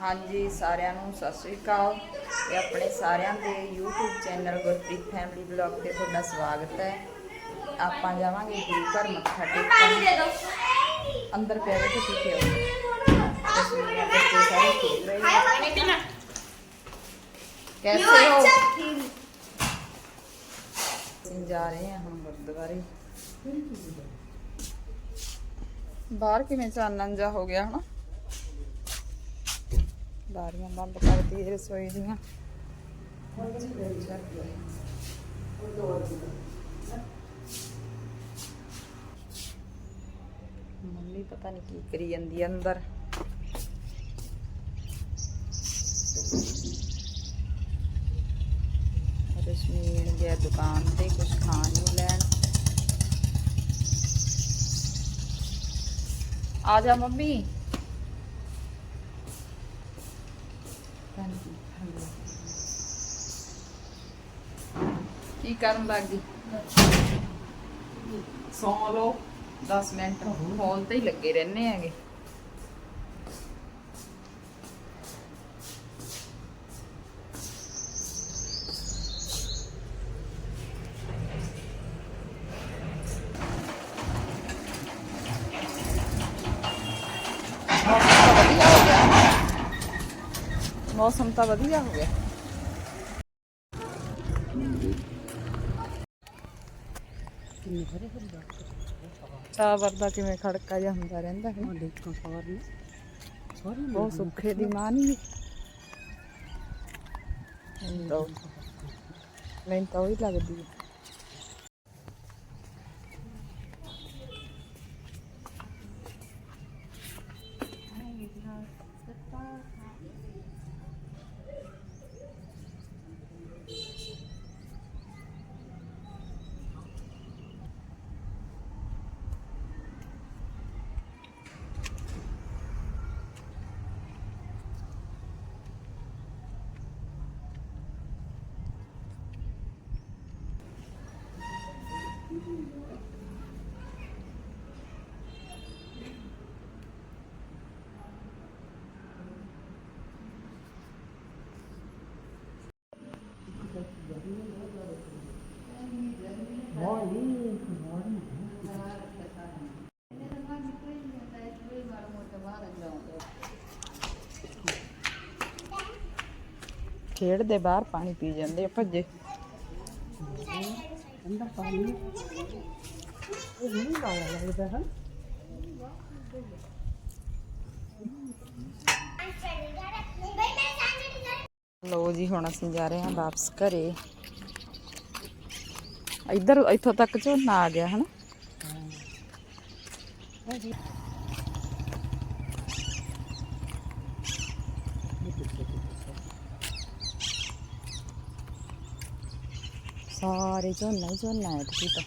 ਹਾਂਜੀ ਸਾਰਿਆਂ ਨੂੰ ਸਤਿ ਸ੍ਰੀ ਅਕਾਲ ਤੇ ਆਪਣੇ ਸਾਰਿਆਂ ਦੇ YouTube channel Gurpreet family blog ਤੇ ਤੁਹਾਡਾ ਸਵਾਗਤ ਹੈ ਆਪਾਂ ਜਾਵਾਂਗੇ ਗੁਰੂ ਘਰ ਮੱਥਾ ਟੇਕਣ ਅੰਦਰ ਪਿਆ ਕੇ ਤੁਸੀਂ ਕਿਉਂ ਤਸਵੀਰਾਂ ਬੱਚੇ ਸਾਰੇ ਖੇਡ ਰਹੇ हैं कैसे हो ਅਸੀਂ ਜਾ ਰਹੇ ਹਾਂ ਹੁਣ ਗੁਰਦੁਆਰੇ ਬਾਹਰ ਕਿਵੇਂ ਚਾਨਣ ਜਾ ਹੋ ਗਿਆ ਹਨਾ ਬਾਰੀਆਂ ਬੰਦ ਕਰਦੀ ਹੈ ਰਸੋਈ ਦੀਆਂ। ਮੰਮੀ ਪਤਾ ਨਹੀਂ ਕੀ ਕਰੀ ਜਾਂਦੀ ਅੰਦਰ। ਰਸ਼ਮੀਨ ਗਿਆ ਦੁਕਾਨ ਤੇ ਕੁਝ ਖਾਣ ਨੂੰ ਲੈਣ। ਆ ਜਾ ਮੰਮੀ। ਹਾਂਜੀ। ਕੀ ਕਰਨ ਲੱਗ ਗਈ? ਸੌ ਲੋ 10 ਮਿੰਟ ਫੋਨ ਤੇ ਹੀ ਲੱਗੇ ਰਹਿੰਦੇ ਹੈਗੇ। ਮੌਸਮ ਤਾਂ ਵਧੀਆ ਹੋ ਗਿਆ। ਹੋ ਗਿਆ ਚਾਵਰ ਦਾ ਕਿਵੇਂ ਖੜਕਾ ਜਿਹਾ ਹੁੰਦਾ ਰਹਿੰਦਾ ਹੈ। ਦੇਖੋ ਸਵਾਰ ਨੇ। ਬਹੁਤ ਸੁੱਖੇ ਦੀ ਮਾਂ ਨਹੀਂ ਮੈਨੂੰ ਤਾਂ ਉਹੀ ਲੱਗਦੀ ਹੈ। ਖੇਡਦੇ, ਬਾਹਰ ਪਾਣੀ ਪੀ ਜਾਂਦੇ ਆ, ਭੱਜੇ। ਅੰਦਰ ਪਾਣੀ ਇਹ ਨਹੀਂ ਲਾਇਆ ਲੱਗਦਾ ਹੈ ਲੋ ਜੀ, ਹੁਣ ਅਸੀਂ ਜਾ ਰਹੇ ਹਾਂ ਵਾਪਸ ਘਰੇ। ਇੱਧਰ, ਇੱਥੋਂ ਤੱਕ ਝੋਨਾ ਆ ਗਿਆ, ਹਨਾ? ਸਾਰੇ ਝੋਨਾ ਹੀ ਝੋਨਾ ਹੈ ਤੁਸੀਂ ਤਾਂ।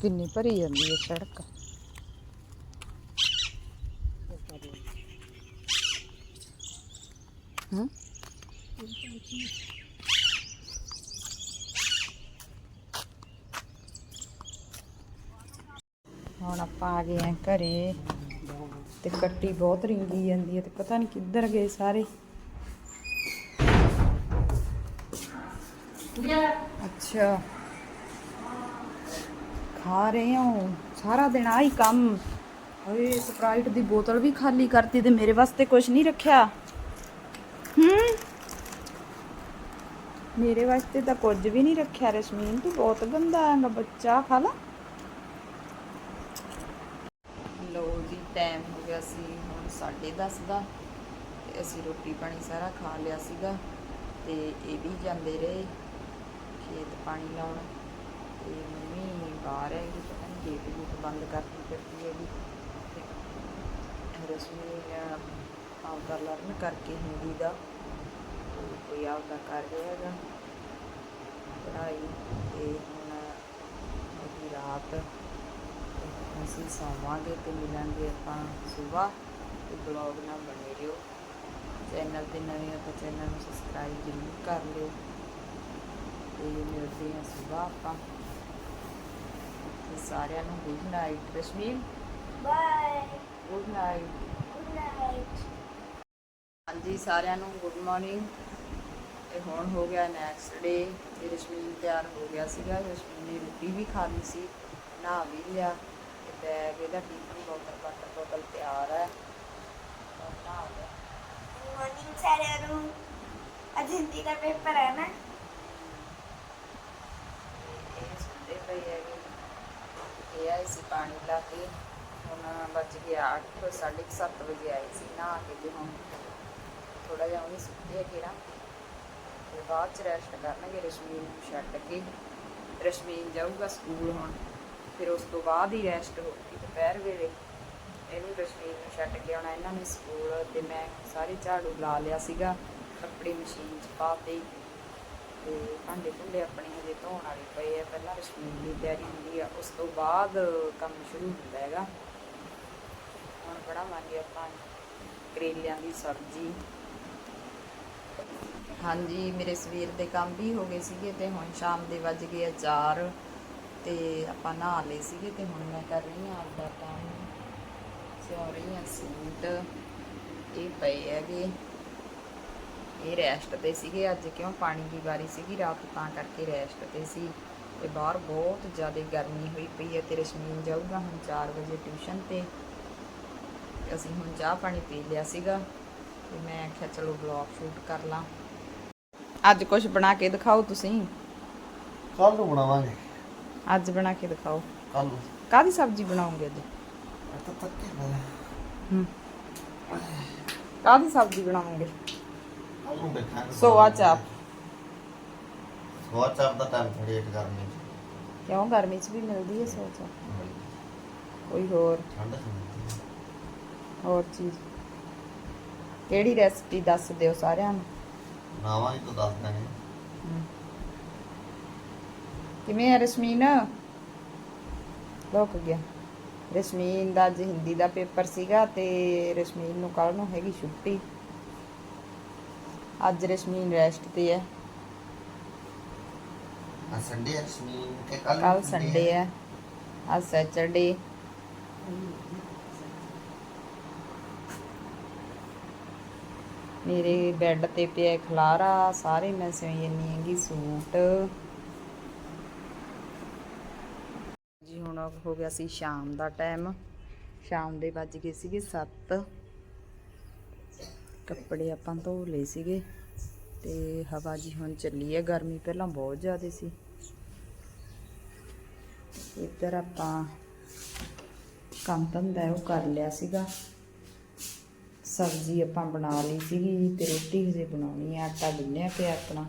ਕਿੰਨੀ ਭਰੀ ਜਾਂਦੀ ਹੈ ਸੜਕ। ਹੂੰ? ਹੁਣ ਆਪਾਂ ਆ ਗਏ ਆ ਘਰੇ ਤੇ ਕੱਟੀ ਬਹੁਤ ਰਿੰਗੀ ਜਾਂਦੀ ਹੈ ਤੇ ਪਤਾ ਨਹੀਂ ਕਿੱਧਰ ਗਏ ਸਾਰੇ। ਅੱਛਾ। ਖਾ ਰਹੇ ਹਾਂ। ਸਾਰਾ ਦਿਨ ਆਹੀ ਕੰਮ। ਓਏ ਸਪਰਾਈਟ ਦੀ ਬੋਤਲ ਵੀ ਖਾਲੀ ਕਰਤੀ ਤੇ ਮੇਰੇ ਵਾਸਤੇ ਕੁਝ ਨਹੀਂ ਰੱਖਿਆ। ਹੂੰ? ਮੇਰੇ ਵਾਸਤੇ ਤਾਂ ਕੁਝ ਵੀ ਨਹੀਂ ਰੱਖਿਆ ਰਸ਼ਮੀਨ ਤੂੰ ਬਹੁਤ ਗੰਦਾ ਆਂਗਾ ਬੱਚਾ ਖਾ ਲਾ। ਲੋ ਜੀ ਟਾਈਮ ਹੋ ਗਿਆ ਸੀ ਹੁਣ 10:30 ਦਾ। ਤੇ ਅਸੀਂ ਰੋਟੀ ਪਾਣੀ ਸਾਰਾ ਖਾ ਲਿਆ ਸੀਗਾ ਤੇ ਇਹ ਵੀ ਜਾਂਦੇ ਰਹੇ। ਖੇਤ ਪਾਣੀ ਲਾਉਣ। ਤੇ ਮੰਮੀ ਬਾਹਰ ਹੈਗੀ ਪਤਾ ਨਹੀਂ ਗੇਟ ਗੂਟ ਬੰਦ ਕਰਤੀ ਫਿਰਦੀ ਹੈਗੀ। ਤੇ ਰਸਮੀ ਆਪਦਾ ਲਰਨ ਕਰਕੇ ਹਿੰਦੀ ਦਾ। ਕੋਈ ਆਪਦਾ ਕਰ ਰਿਹਾ ਹੈਗਾ। ਪੜ੍ਹਾਈ ਤੇ ਹੁਣ ਅਗਲੀ ਰਾਤ ਅਸੀਂ ਸੌਵਾਂਗੇ ਤੇ ਮਿਲਾਂਗੇ ਆਪਾਂ ਸਵੇਰ ਤੇ ਬਲੌਗ ਨਾਲ ਬਣੇ ਰਹੋ। ਚੈਨਲ ਤੇ ਨਵੇਂ ਹੋ ਤਾਂ ਚੈਨਲ ਨੂੰ ਸਬਸਕ੍ਰਾਈਬ ਜ਼ਰੂਰ ਕਰ ਲਿਓ। ਤੇ ਮਿਲਦੇ ਹਾਂ ਸਵੇਰ ਆਪਾਂ। ਤੇ ਸਾਰਿਆਂ ਨੂੰ good night Rashmeen Bye. Good night Good ਜੀ ਸਾਰਿਆਂ ਨੂੰ ਗੁੱਡ ਮਾਰਨਿੰਗ ਤੇ ਹੁਣ ਹੋ ਗਿਆ ਨੈਕਸਟ ਡੇ ਤੇ ਰਸ਼ਮੀਨ ਤਿਆਰ ਹੋ ਗਿਆ ਸੀਗਾ। ਰਸ਼ਮੀਨ ਨੇ ਰੋਟੀ ਵੀ ਖਾ ਲਈ ਸੀ ਨਹਾ ਵੀ ਲਿਆ ਤੇ ਬੈਗ ਇਹਦਾ ਟਿਫਨ ਬੋਤਲ ਵਾਟਰ ਬੋਤਲ ਤਿਆਰ ਹੈ। ਹੁਣ ਨਹਾ ਲਿਆ। ਮਾਰਨਿੰਗ ਸਾਰਿਆਂ ਨੂੰ। ਅੱਜ ਹਿੰਦੀ ਦਾ ਪੇਪਰ ਹੈ ਨਾ? ਇਹ ਪਏ ਹੈਗੇ। ਇਹ ਆਏ ਸੀ ਪਾਣੀ ਲਾ ਕੇ। ਹੁਣ ਵੱਜ ਗਿਆ 8 7:30 ਵਜੇ ਆਏ ਸੀ, ਨਹਾ ਕੇ ਤੇ ਹੁਣ ਥੋੜਾ ਜਿਹਾ ਉਹਨੇ ਸੁੱਤੇ ਹੈ ਕਿਹੜਾ ਤੇ ਬਾਅਦ ਚ ਰੈਸਟ ਕਰਨਗੇ ਰਸ਼ਮੀਨ ਨੂੰ ਛੱਡ ਕੇ। ਰਸ਼ਮੀਨ ਜਾਊਗਾ ਸਕੂਲ ਹੁਣ। ਫਿਰ ਉਸ ਤੋਂ ਬਾਅਦ ਹੀ ਰੈਸਟ ਹੋਊਗੀ ਦੁਪਹਿਰ ਵੇਲੇ। ਇਹਨੂੰ ਰਸ਼ਮੀਨ ਨੂੰ ਛੱਡ ਕੇ ਆਉਣਾ, ਇਹਨਾਂ ਨੇ ਸਕੂਲ ਤੇ ਮੈਂ ਸਾਰੇ ਝਾੜੂ ਲਾ ਲਿਆ ਸੀਗਾ। ਕੱਪੜੇ ਮਸ਼ੀਨ 'ਚ ਪਾਤੇ ਤੇ ਭਾਂਡੇ ਭੁੰਡੇ ਆਪਣੇ ਹਜੇ ਧੋਣ ਵਾਲੇ ਪਏ ਆ, ਪਹਿਲਾਂ ਰਸਮੀਨ ਦੀ ਤਿਆਰੀ ਹੁੰਦੀ ਆ, ਉਸ ਤੋਂ ਬਾਅਦ ਕੰਮ ਸ਼ੁਰੂ ਹੁੰਦਾ ਹੈਗਾ। ਹੁਣ ਬਣਾਵਾਂਗੇ ਆਪਾਂ ਕਰੇਲਿਆਂ ਦੀ ਸਬਜ਼ੀ। ਹਾਂਜੀ, ਮੇਰੇ ਸਵੇਰ ਦੇ ਕੰਮ ਵੀ ਹੋ ਗਏ ਸੀਗੇ ਤੇ ਹੁਣ ਸ਼ਾਮ ਦੇ ਵੱਜ ਗਏ ਆ ਚਾਰ ਤੇ ਆਪਾਂ ਨਹਾ ਲਏ ਸੀਗੇ ਤੇ ਹੁਣ ਮੈਂ ਕਰ ਰਹੀ ਹਾਂ ਆਪਦਾ ਕੰਮ। ਸਿਉਂ ਰਹੀ ਹਾਂ ਸੂਟ। ਇਹ ਪਏ ਹੈਗੇ। ਇਹ ਰੈਸਟ ਤੇ ਸੀਗੇ। ਅੱਜ ਕਿਉਂ ਪਾਣੀ ਦੀ ਵਾਰੀ ਸੀਗੀ? ਰਾਤ ਤਾਂ ਕਰਕੇ ਰੈਸਟ ਤੇ ਸੀ। ਤੇ ਬਾਹਰ ਬਹੁਤ ਜ਼ਿਆਦਾ ਗਰਮੀ ਹੋਈ ਪਈ ਹੈ ਤੇ ਰਸ਼ਮੀਨ ਜਾਊਗਾ ਹੁਣ 4 ਵਜੇ ਟਿਊਸ਼ਨ ਤੇ। ਅਸੀਂ ਹੁਣ ਚਾਹ ਪਾਣੀ ਪੀ ਲਿਆ ਸੀਗਾ ਤੇ ਮੈਂ ਆਖਿਆ ਚਲੋ ਵਲੌਗ ਸ਼ੂਟ ਕਰ ਲਾਂ। ਅੱਜ ਕੁਝ ਬਣਾ ਕੇ ਦਿਖਾਓ ਤੁਸੀਂ? ਕੱਲ ਨੂੰ ਬਣਾਵਾਂਗੇ। ਅੱਜ ਬਣਾ ਕੇ ਦਿਖਾਓ। ਕੱਲ ਨੂੰ। ਕਾਹਦੀ ਸਬਜ਼ੀ ਬਣਾਉਂਗੇ ਅੱਜ? ਤਾਂ ਤੱਕੇ ਹੂੰ। ਕਾਹਦੀ ਸਬਜ਼ੀ ਬਣਾਉਂਗੇ ਕੱਲ ਨੂੰ ਦੇਖਾਂਗੇ ਸੋਆ ਚਾਪ ਸੋਆ ਚਾਪ ਦਾ ਟਾਈਮ ਥੋੜੀ ਕਰਨੀ ਕਿਉਂ? ਗਰਮੀ 'ਚ ਵੀ ਮਿਲਦੀ ਹੈ ਸੋਚੋ ਕੋਈ ਹੋਰ? ਠੰਡ ਹੋਰ ਚੀਜ਼? ਕਿਹੜੀ ਰੈਸਪੀ ਦੱਸ ਦਿਓ ਸਾਰਿਆਂ ਨੂੰ? ਨਾਵਾਂ ਹੀ ਤਾਂ ਦੱਸ ਦਾਂਗੇ ਕਿਵੇਂ ਹੈ ਰਸ਼ਮੀਨ? ਰੁਕ ਗਿਆ। ਰਸ਼ਮੀਨ ਦਾ ਅੱਜ ਹਿੰਦੀ ਦਾ ਪੇਪਰ ਸੀਗਾ ਤੇ ਰਸ਼ਮੀਨ ਨੂੰ ਕੱਲ ਨੂੰ ਹੈਗੀ ਛੁੱਟੀ। ਅੱਜ ਰਸ਼ਮੀਨ ਰੈਸਟ ਤੇ ਹੈ। ਆ ਸੰਡੇ ਹੈ ਸਮੀਨ ਕੇ ਕੱਲ ਕੱਲ ਸੰਡੇ ਹੈ? ਅੱਜ ਸੈਚਰਡੇ ਮੇਰੇ ਬੈੱਡ ਤੇ ਪਿਆ ਖਲਾਰਾ ਸਾਰੇ ਮੈਂ ਸਿਉਂ ਜੰਨੀ ਹੈਗੀ ਸੂਟ। ਜੀ ਹੁਣ ਹੋ ਗਿਆ ਸੀ ਸ਼ਾਮ ਦਾ ਟਾਈਮ ਸ਼ਾਮ ਦੇ ਵੱਜ ਗਏ ਸੀਗੇ 7 ਕੱਪੜੇ ਆਪਾਂ ਧੋ ਲਏ ਸੀਗੇ ਤੇ ਹਵਾ ਜੀ ਹੁਣ ਚੱਲੀ ਹੈ, ਗਰਮੀ ਪਹਿਲਾਂ ਬਹੁਤ ਜ਼ਿਆਦਾ ਸੀ। ਇੱਧਰ ਆਪਾਂ ਕੰਮ ਧੰਦਾ ਉਹ ਕਰ ਲਿਆ ਸੀਗਾ। ਸਬਜ਼ੀ ਆਪਾਂ ਬਣਾ ਲਈ ਸੀਗੀ ਤੇ ਰੋਟੀ ਹਜੇ ਬਣਾਉਣੀ ਹੈ ਆਟਾ ਗੁੰਨਿਆ ਪਿਆ ਆਪਣਾ।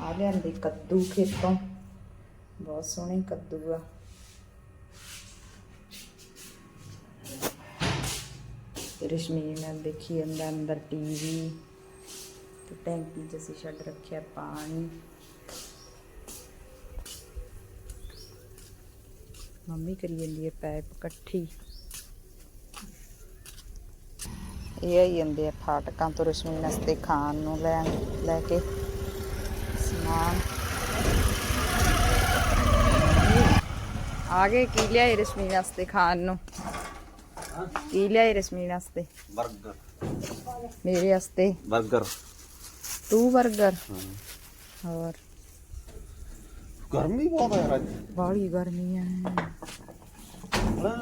ਆ ਲਿਆਂਦੇ ਕੱਦੂ ਖੇਤੋਂ। ਬਹੁਤ ਸੋਹਣੇ ਕੱਦੂ ਆ। ਤੇ ਰਸ਼ਮੀਨ ਦੇਖੀ ਅੰਦਰ ਅੰਦਰ ਟੀਵੀ ਤੇ ਟੈਂਕੀ 'ਚ ਅਸੀਂ ਛੱਡ ਰੱਖਿਆ ਪਾਣੀ। ਮੰਮੀ ਕਰੀ ਜਾਂਦੀ ਹੈ ਪੈਪ ਇਕੱਠੀ। ਇਹ ਆਈ ਜਾਂਦੇ ਆ ਫਾਟਕਾਂ ਤੋਂ ਰਸ਼ਮੀਨ ਵਾਸਤੇ ਖਾਣ ਨੂੰ ਲੈ ਲੈ ਕੇ ਸਮਾਨ। ਆ ਗਏ, ਕੀ ਲਿਆਏ ਰਸ਼ਮੀਨ ਵਾਸਤੇ ਖਾਣ ਨੂੰ? ਕੀ ਲਿਆਏ ਰਸਮੀਨ ਵਾਸਤੇ? 버ਗਰ ਮੇਰੇ ਵਾਸਤੇ। 버ਗਰ ਤੂੰ 버ਗਰ ਹੋਰ? ਗਰਮੀ ਬਹੁਤ ਹੈ ਰਾਜ ਬਾਹਲੀ ਗਰਮੀ ਹੈ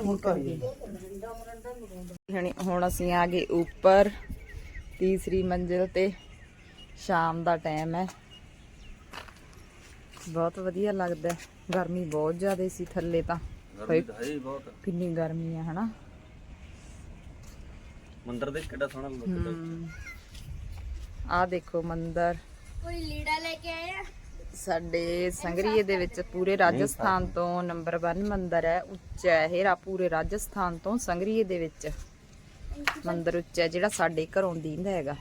ਹੁਣ ਕਰੀਏ ਹੁਣ ਅਸੀਂ ਆ ਗਏ ਉੱਪਰ ਤੀਸਰੀ ਮੰਜ਼ਿਲ ਤੇ। ਸ਼ਾਮ ਦਾ ਟਾਈਮ ਹੈ। ਬਹੁਤ ਵਧੀਆ ਲੱਗਦਾ। ਗਰਮੀ ਬਹੁਤ ਜ਼ਿਆਦਾ ਸੀ ਥੱਲੇ ਤਾਂ। ਕਿੰਨੀ ਗਰਮੀ ਹੈ ਹਨਾ? ਮੰਦਰ ਦੇ ਕਿੱਡਾ ਸੋਹਣਾ ਲੱਗਦਾ ਆ ਦੇਖੋ ਮੰਦਰ। ਕੋਈ ਲੀੜਾ ਲੈ ਕੇ ਆਇਆ? ਸਾਡੇ ਸੰਗਰੀਏ ਦੇ ਵਿੱਚ ਪੂਰੇ ਰਾਜਸਥਾਨ ਤੋਂ ਨੰਬਰ 1 ਮੰਦਰ ਹੈ ਉੱਚਾ ਹੈ ਇਹ ਰਾ- ਪੂਰੇ ਰਾਜਸਥਾਨ ਤੋਂ ਸੰਗਰੀਏ ਦੇ ਵਿੱਚ। ਮੰਦਰ ਉੱਚਾ ਜਿਹੜਾ ਸਾਡੇ ਘਰੋਂ ਦੀਂਦਾ ਹੈਗਾ।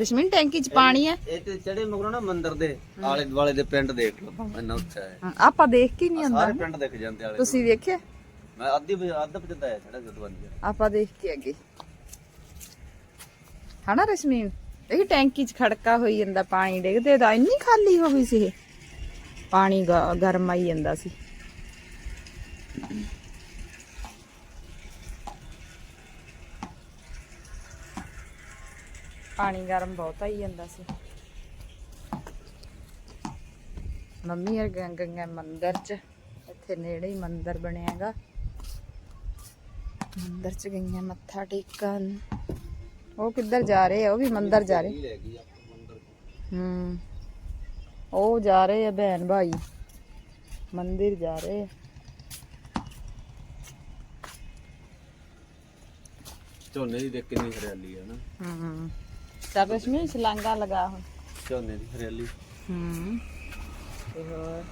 ਰਸ਼ਮੀਨ ਟੈਂਕੀ 'ਚ ਪਾਣੀ ਹੈ? ਇਹ ਤੇ ਚੜੇ ਮਗਰੋਂ ਨਾ ਮੰਦਰ ਦੇ ਆਲੇ ਦੁਆਲੇ ਦੇ ਪਿੰਡ ਦੇਖ ਲਓ ਇੰਨਾ ਉੱਚਾ ਹੈ। ਆਪਾਂ ਦੇਖ ਕੇ ਨਹੀਂ ਸਾਰੇ ਅੰਦਰ ਪਿੰਡ ਦਿਖ ਜਾਂਦੇ ਆਲੇ ਤੁਸੀਂ ਵੇਖਿਆ? ਮੈਂ ਅੱਧੀ ਅੱਧ ਪਜਦਾ ਹੈ ਛੜਾ ਜਦੋਂ ਆਪਾਂ ਦੇਖ ਕੇ ਅੱਗੇ। ਹਨਾ ਰਸ਼ਮੀਨ ਇਹ ਟੈਂਕੀ 'ਚ ਖੜਕਾ ਹੋਈ ਜਾਂਦਾ, ਪਾਣੀ ਡਿੱਗਦੇ ਦਾ ਇੰਨੀ ਖਾਲੀ ਹੋ ਗਈ ਸੀ ਇਹ। ਪਾਣੀ ਗਰਮ ਆਈ ਜਾਂਦਾ ਸੀ। ਪਾਣੀ ਗਰਮ ਬਹੁਤ ਆਈ ਜਾਂਦਾ ਸੀ। ਮੰਮੀ ਹਰ ਗੰਗਾ ਮੰਦਰ ਚ, ਇੱਥੇ ਨੇੜੇ ਹੀ ਮੰਦਰ ਬਣਿਆਗਾ ਮੰਦਰ ਚ ਗਈਆਂ ਮੱਥਾ ਟੇਕਣ। ਉਹ ਕਿੱਧਰ ਜਾ ਰਹੇ ਆ? ਉਹ ਵੀ ਮੰਦਰ ਜਾ ਰਹੇ। ਹੂੰ। ਉਹ ਜਾ ਰਹੇ ਆ ਭੈਣ ਭਾਈ। ਮੰਦਿਰ ਜਾ ਰਹੇ ਆ। ਝੋਨੇ ਦੀ ਦੇਖ ਕਿੰਨੀ ਹਰਿਆਲੀ ਹੈ ਨਾ। ਹੂੰ। ਤਾਂ ਰਸ਼ਮੀ ਛਲਾਂਗਾ ਲਗਾ ਹੁਣ। ਝੋਨੇ ਦੀ ਹਰਿਆਲੀ। ਹੂੰ। ਤੇ ਹੋਰ।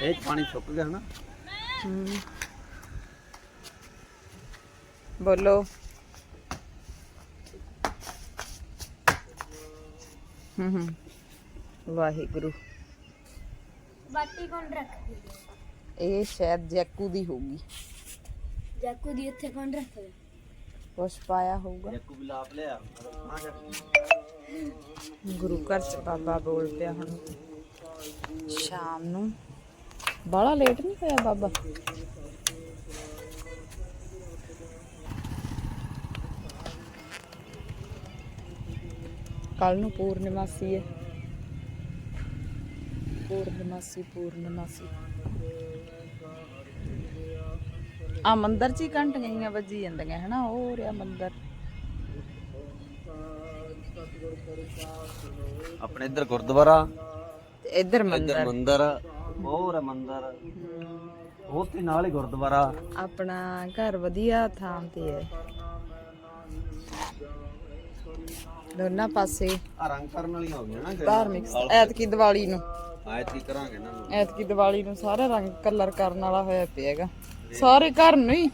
ਇਹ ਪਾਣੀ ਸੁੱਕ ਗਿਆ ਨਾ। ਬੋਲੋ। ਹੂੰ ਹੂੰ। ਵਾਹਿਗੁਰੂ। ਬਾਟੀ ਕੌਣ ਰੱਖਦੀ? ਇਹ ਸ਼ਾਇਦ ਜੈਕੂ ਦੀ ਹੋਊਗੀ। ਜਾਕੂ ਦੀ ਉੱਥੇ ਕੌਣ ਰੱਖਦਾ? ਕੁਛ ਪਾਇਆ ਹੋਊਗਾ। ਇੱਕ ਗੁਲਾਬ ਲਿਆ। ਆ ਜਾ। ਗੁਰੂ ਘਰ ਚ ਬਾਬਾ ਬੋਲ ਪਿਆ ਹੁਣ। ਸ਼ਾਮ ਨੂੰ। ਬਾਹਲਾ ਲੇਟ ਨਹੀਂ ਹੋਇਆ ਬਾਬਾ। ਕੱਲ ਨੂੰ ਪੂਰਨਿਮਾਸੀ ਹੈ ਪੂਰਨਿਮਾਸੀ ਪੂਰਨਿਮਾਸੀ। ਆ ਮੰਦਰ ਚ ਹੀ ਘੰਟ ਗਈਆਂ ਵੱਜੀ ਜਾਂਦੀਆਂ ਹਨਾ? ਉਹ ਰਿਹਾ ਮੰਦਰ। ਆਪਣੇ ਇੱਧਰ ਗੁਰਦੁਆਰਾ ਤੇ ਇੱਧਰ ਇੱਧਰ ਮੰਦਰ। ਹੋਰ ਹੈ ਮੰਦਰ। ਉੱਥੇ ਨਾਲ ਹੀ ਗੁਰਦੁਆਰਾ। ਆਪਣਾ ਘਰ ਵਧੀਆ ਥਾਂ ਤੇ ਹੈ। ਦੋਨਾਂ ਪਾਸੇ ਆ ਰੰਗ ਕਰਨ ਵਾਲੀਆਂ ਹੋ ਗਈਆਂ ਨਾ ਧਾਰਮਿਕ ਐਤਕੀ ਦੀਵਾਲੀ ਨੂੰ। ਆਇਤ ਕੀ ਕਰਾਂਗੇ ਨਾ ਐਤਕੀ ਦੀਵਾਲੀ ਨੂੰ ਸਾਰਾ ਰੰਗ ਕਲਰ ਕਰਨ ਵਾਲਾ ਹੋਇਆ ਪਿਆਗਾ ਸਾਰੇ ਘਰ ਨੂੰ ਹੀ।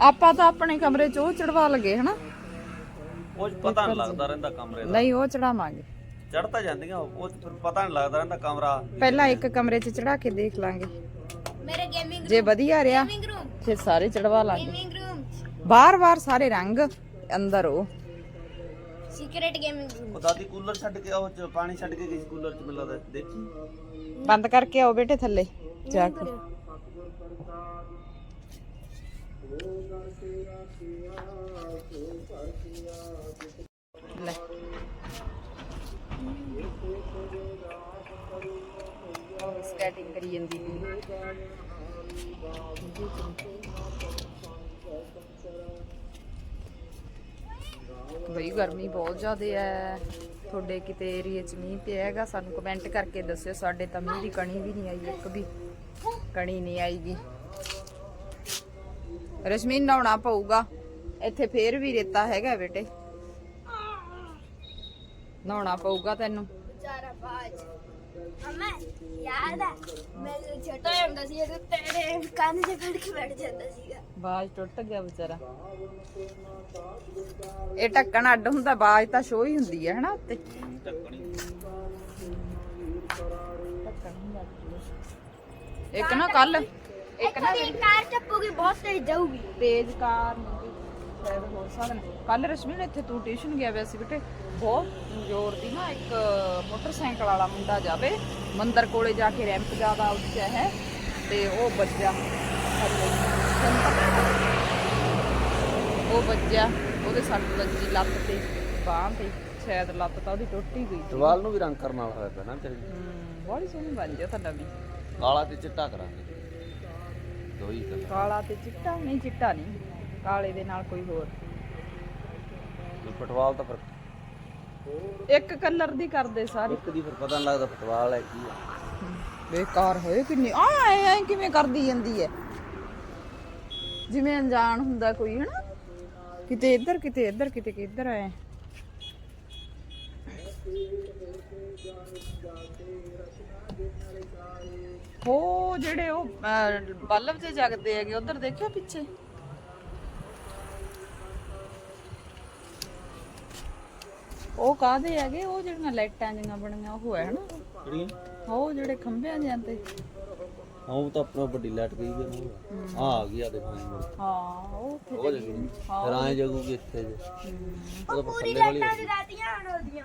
ਆਪਾਂ ਤਾਂ ਆਪਣੇ ਕਮਰੇ 'ਚ ਉਹ ਚੜਵਾ ਲਗੇ ਹਨਾ? ਉਹ 'ਚ ਪਤਾ ਨਹੀਂ ਲੱਗਦਾ ਰਹਿੰਦਾ ਕਮਰੇ ਦਾ। ਨਹੀਂ ਉਹ ਚੜਾਵਾਂਗੇ। ਚੜ ਤਾਂ ਜਾਂਦੀਆਂ ਉਹ ਫਿਰ ਪਤਾ ਨਹੀਂ ਲੱਗਦਾ ਰਹਿੰਦਾ ਕਮਰਾ। ਪਹਿਲਾਂ ਇੱਕ ਕਮਰੇ 'ਚ ਚੜਾ ਕੇ ਦੇਖ ਲਾਂਗੇ। ਮੇਰੇ ਗੇਮਿੰਗ ਜੇ ਵਧੀਆ ਰਿਹਾ ਰੂਮ ਫਿਰ ਸਾਰੇ ਚੜਵਾ ਲਾਂਗੇ। ਗੇਮਿੰਗ ਰੂਮ ਬਾਰ-ਬਾਰ ਸਾਰੇ ਰੰਗ ਅੰਦਰ ਉਹ ਸੀਕ੍ਰੇਟ ਗੇਮਿੰਗ ਰੂਮ ਉਹ ਦਾਦੀ ਕੂਲਰ ਛੱਡ ਕੇ ਉਹ 'ਚ ਪਾਣੀ ਛੱਡ ਕੇ ਗਈ ਸੀ ਕੂਲਰ 'ਚ ਮੈਨੂੰ ਲੱਗਦਾ ਦੇਖੀ। ਬੰਦ ਕਰਕੇ ਆਓ ਬੇਟੇ ਥੱਲੇ ਜਾ ਕੇ। ਲੈ। ਸਕੇਟਿੰਗ ਕਰੀ ਜਾਂਦੀ ਸੀ। ਬਈ ਗਰਮੀ ਬਹੁਤ ਜ਼ਿਆਦਾ ਹੈ ਤੁਹਾਡੇ ਕਿਤੇ ਏਰੀਏ 'ਚ ਮੀਂਹ ਪਿਆ ਹੈਗਾ, ਸਾਨੂੰ ਕਮੈਂਟ ਕਰਕੇ ਦੱਸਿਓ, ਸਾਡੇ ਤਾਂ ਮੀਂਹ ਦੀ ਕਣੀ ਵੀ ਨਹੀਂ ਆਈ ਇੱਕ ਵੀ। ਕਣੀ ਨਹੀਂ ਆਈਗੀ। ਰਸ਼ਮੀ ਨਹਾਉਣਾ ਪਊਗਾ। ਇੱਥੇ ਫੇਰ ਵੀ ਰੇਤਾ ਹੈਗਾ ਬੇਟੇ। ਨਹਾਉਣਾ ਪਊਗਾ ਤੈਨੂੰ। ਚਾਰਾ ਬਾਜ। ਅਮਾ ਯਾਦ ਆ? ਮੈਂ ਜਦੋਂ ਛੋਟਾ ਹੁੰਦਾ ਸੀ ਜਦੋਂ ਤੇਰੇ ਕੰਨ 'ਚ ਫੜ ਕੇ ਬੈਠ ਜਾਂਦਾ ਸੀਗਾ। ਬਾਜ ਟੁੱਟ ਗਿਆ ਵਿਚਾਰਾ। ਇਹ ਢੱਕਣ ਅੱਡ ਹੁੰਦਾ ਬਾਜ ਤਾਂ ਸ਼ੋ ਹੀ ਹੁੰਦੀ ਹੈ ਹਨਾ ਉੱਤੇ। ਇੱਕ ਨਾ ਕੱਲ ਇੱਕ ਨਾ ਇੱਕ ਕਾਰ ਟੱਪੂਗੀ ਬਹੁਤ ਤੇਜ਼ ਜਾਊਗੀ। ਤੇਜ਼ ਕਾਰ ਨੂੰ ਵੀ ਸ਼ਾਇਦ ਹੋ ਸਕਦਾ ਕੱਲ ਰਸ਼ਮੀ ਨੇ ਇੱਥੇ ਤੂੰ ਟਿਊਸ਼ਨ ਗਿਆ ਹੋਇਆ ਸੀ ਬੇਟੇ। ਬਹੁਤ ਜ਼ੋਰ ਦੀ ਨਾ ਇੱਕ ਮੋਟਰਸਾਈਕਲ ਵਾਲਾ ਮੁੰਡਾ ਜਾਵੇ ਮੰਦਰ ਕੋਲੇ ਜਾ ਕੇ ਰੈਂਪ ਜ਼ਿਆਦਾ ਉੱਚਾ ਹੈ ਤੇ ਉਹ ਹੈ? ਉਹ ਵੱਜਿਆ ਉਹਦੇ ਸੱਟ ਵੱਜੀ ਲੱਤ ਤੇ ਬਾਂਹ ਤੇ ਸ਼ਾਇਦ ਲੱਤ ਤਾਂ ਉਹਦੀ ਟੁੱਟ ਹੀ ਗਈ ਦੀਵਾਲ ਨੂੰ ਵੀ ਰੰਗ ਕਰਨ ਵਾਲਾ ਹੋਇਆ ਪਿਆ ਨਾ ਹਮ, ਬੜੀ ਸੋਹਣੀ ਬਣ ਜਾ ਤੁਹਾਡਾ ਵੀ। ਕਾਲਾ ਤੇ ਚਿੱਟਾ ਕਰਾਂਗੇ। ਦੋ ਹੀ ਕਲਰ ਕਾਲਾ ਤੇ ਚਿੱਟਾ? ਨਹੀਂ ਚਿੱਟਾ ਨਹੀਂ। ਕਾਲੇ ਦੇ ਨਾਲ ਕੋਈ ਹੋਰ। ਫੁੱਟਬਾਲ ਤਾਂ ਫਿਰ ਇੱਕ ਕਲਰ ਦੀ ਕਰਦੇ ਸਾਰੇ। ਇੱਕ ਦੀ ਫਿਰ ਪਤਾ ਨਹੀਂ ਲੱਗਦਾ ਫੁੱਟਬਾਲ ਹੈ ਕੀ ਆ ਬੇਕਾਰ ਹੋਏ ਕਿੰਨੀ। ਆ ਐ ਐ ਕਿਵੇਂ ਕਰਦੀ ਜਾਂਦੀ ਐ ਜਿਵੇਂ ਅਣਜਾਣ ਹੁੰਦਾ ਕੋਈ ਹਨਾ? ਕਿਤੇ ਇੱਧਰ ਕਿਤੇ ਇੱਧਰ ਕਿਤੇ ਕਿੱਧਰ ਐ। ਹੋ ਜਿਹੜੇ ਉਹ ਬਲਬ ਜੇ ਜਗਦੇ ਹੈਗੇ ਉਧਰ ਦੇਖਿਓ ਪਿੱਛੇ। ਉਹ ਕਾਦੇ ਹੈਗੇ? ਉਹ ਜਿਹੜੀਆਂ ਲਾਈਟਾਂ ਜਿਹੀਆਂ ਬਣੀਆਂ ਉਹ ਹੈ ਹਨਾ ਕਿਹੜੀ ਉਹ ਜਿਹੜੇ ਖੰਭਿਆਂ ਦੇ ਤੇ। ਹਾਂ ਉਹ ਤਾਂ ਆਪਣਾ ਵੱਡੀ ਲਾਈਟ ਗਈ ਵੀ ਆ। ਆ ਗਈ ਆ ਦੇਖੋ ਜੀ। ਮੁੜ ਕੇ। ਹਾਂ ਉਹ ਉੱਥੇ ਉਹ ਜਗੀ ਫਿਰ ਆਏ ਜਗੂਗੀ ਇੱਥੇ ਜੇ। ਉਹ ਤਾਂ ਪੂਰੀ ਲਾਈਟਾਂ ਜਗਾਤੀਆਂ ਹੁਣ ਉਹਦੀਆਂ।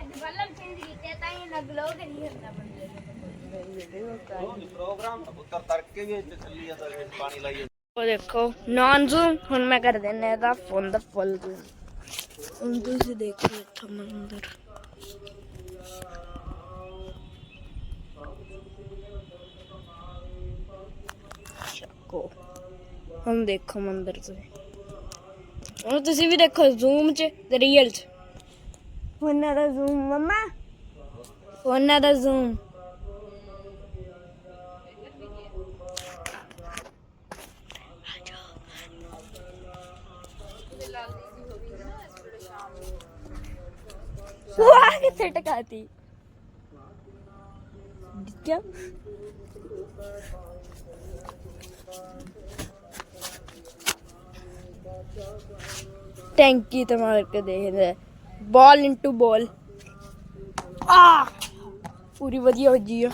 ਅੱਜ ਬੱਲਬ ਚੇਂਜ ਕੀਤੇ ਤਾਂ ਇਹ ਨਾ ਗਲੋ ਕਰੀ ਹੁੰਦਾ ਬੰਦੇ ਨੂੰ। ਪ੍ਰੋਗਰਾਮ ਉੱਤਰ ਤਰ ਕੇ ਵੀ ਇੱਥੇ ਚੱਲੀ ਜਾਂਦਾ ਪਾਣੀ ਲਾਈ ਉਹ ਦੇਖੋ ਨਾਨ ਜ਼ੂਮ ਹੁਣ ਮੈਂ ਕਰ ਦੇਣਾ ਇਹਦਾ ਫੋਨ ਦਾ ਫੁੱਲ ਜ਼ੂਮ ਹੁਣ ਤੁਸੀਂ ਦੇਖੋ ਇੱਥੋਂ ਮੰਦਰ ਚੱਕੋ ਹੁਣ ਦੇਖੋ ਮੰਦਰ ਤੁਸੀਂ ਹੁਣ ਤੁਸੀਂ ਵੀ ਦੇਖੋ ਜ਼ੂਮ ਚ ਤੇ ਰੀਅਲ ਚ ਫੋਨਾਂ ਦਾ ਜ਼ੂਮ ਮਮਾ ਫੋਨਾਂ ਦਾ ਜ਼ੂਮ ਭੂਆ ਕਿੱਥੇ ਟਕਾਤੀ? ਕਿਆ? ਟੈਂਕੀ ਤੇ ਮਾਰ ਕੇ ਦੇਖਦੇ ਬਾਲ ਇਨਟੂ ਬਾਲ ਆ! ਪੂਰੀ ਵਧੀਆ ਹੋ ਗਈ ਆ।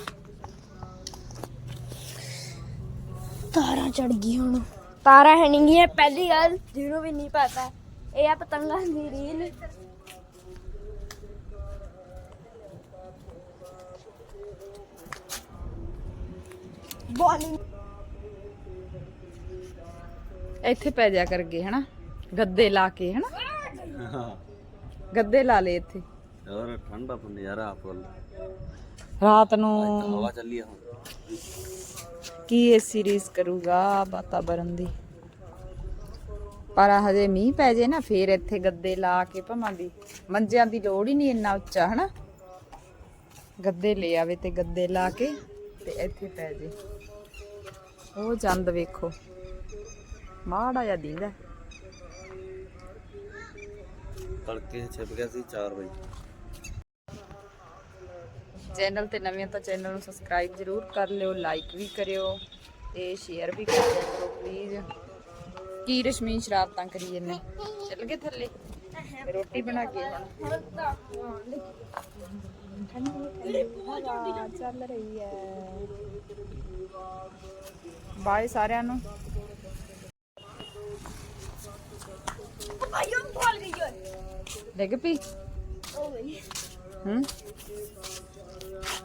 ਤਾਰਾਂ ਚੜ ਗਈ ਹੁਣ। ਤਾਰਾਂ ਹੈ ਨਹੀਂ ਹੈ ਪਹਿਲੀ ਗੱਲ ਜਿਹਨੂੰ ਵੀ ਨਹੀਂ ਪਤਾ ਇਹ ਆ ਇੱਥੇ ਪੈ ਜਾ ਕਰਗੇ ਹਨਾ? ਗੱਦੇ ਲਾ ਕੇ ਹਨਾ? ਹਾਂ ਗੱਦੇ ਲਾ ਲੇ ਇੱਥੇ। ਯਾਰ ਠੰਡਾ ਤਾਂ ਨਜ਼ਾਰਾ ਆ ਫੁੱਲ ਰਾਤ ਨੂੰ ਹਵਾ ਚੱਲੀ ਆ ਹੁਣ। ਕੀ ਇਹ ਸੀਰੀਜ਼ ਕਰੂਗਾ ਵਾਤਾਵਰਨ ਦੀ? ਪਰ ਹਜੇ ਮੀਂਹ ਪੈ ਜੇ ਨਾ ਫੇਰ ਇੱਥੇ ਗੱਦੇ ਲਾ ਕੇ ਭਵਾਂ ਦੀ। ਮੰਜਿਆਂ ਦੀ ਲੋੜ ਹੀ ਨਹੀਂ ਇੰਨਾ ਉੱਚਾ ਹਨਾ? ਗੱਦੇ ਲੈ ਆਵੇ ਤੇ ਗੱਦੇ ਲਾ ਕੇ ਤੇ ਇੱਥੇ ਪੈ ਜੇ। ਉਹ ਚੰਦ ਵੇਖੋ। ਮਾੜਾ ਜਿਹਾ ਦੀਂਦਾ। ਤੜਕੇ ਛਿਪ ਗਿਆ ਸੀ 4 ਵਜੇ। ਚੈਨਲ ਤੇ ਨਵੇਂ ਤਾਂ ਚੈਨਲ ਨੂੰ ਸਬਸਕ੍ਰਾਈਬ ਜ਼ਰੂਰ ਕਰ ਲਿਓ ਲਾਈਕ ਵੀ ਕਰਿਓ ਤੇ ਸ਼ੇਅਰ ਵੀ ਕਰ ਦਿਆ ਕਰੋ ਪਲੀਜ਼ ਕੀ ਰਸ਼ਮੀ ਸ਼ਰਾਰਤਾਂ ਕਰੀ ਜੰਨੇ ਚੱਲ ਗਏ ਥੱਲੇ। ਰੋਟੀ ਬਣਾ ਕੇ ਹੁਣ ਹਵਾ ਚੱਲ ਰਹੀ ਹੈ। ਬਾਏ ਸਾਰਿਆਂ ਨੂੰ। ਆਇਓ ਬੋਲ ਗਈ ਡਿੱਗ ਪਈ ਹੂੰ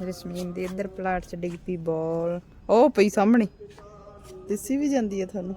ਰਸ਼ਮੀਨ ਦੇ ਇੱਧਰ ਪਲਾਟ ਚ ਡਿੱਗ ਪਈ ਬਾਲ ਉਹ ਪਈ ਸਾਹਮਣੇ। ਦਿਸੀ ਵੀ ਜਾਂਦੀ ਹੈ ਤੁਹਾਨੂੰ।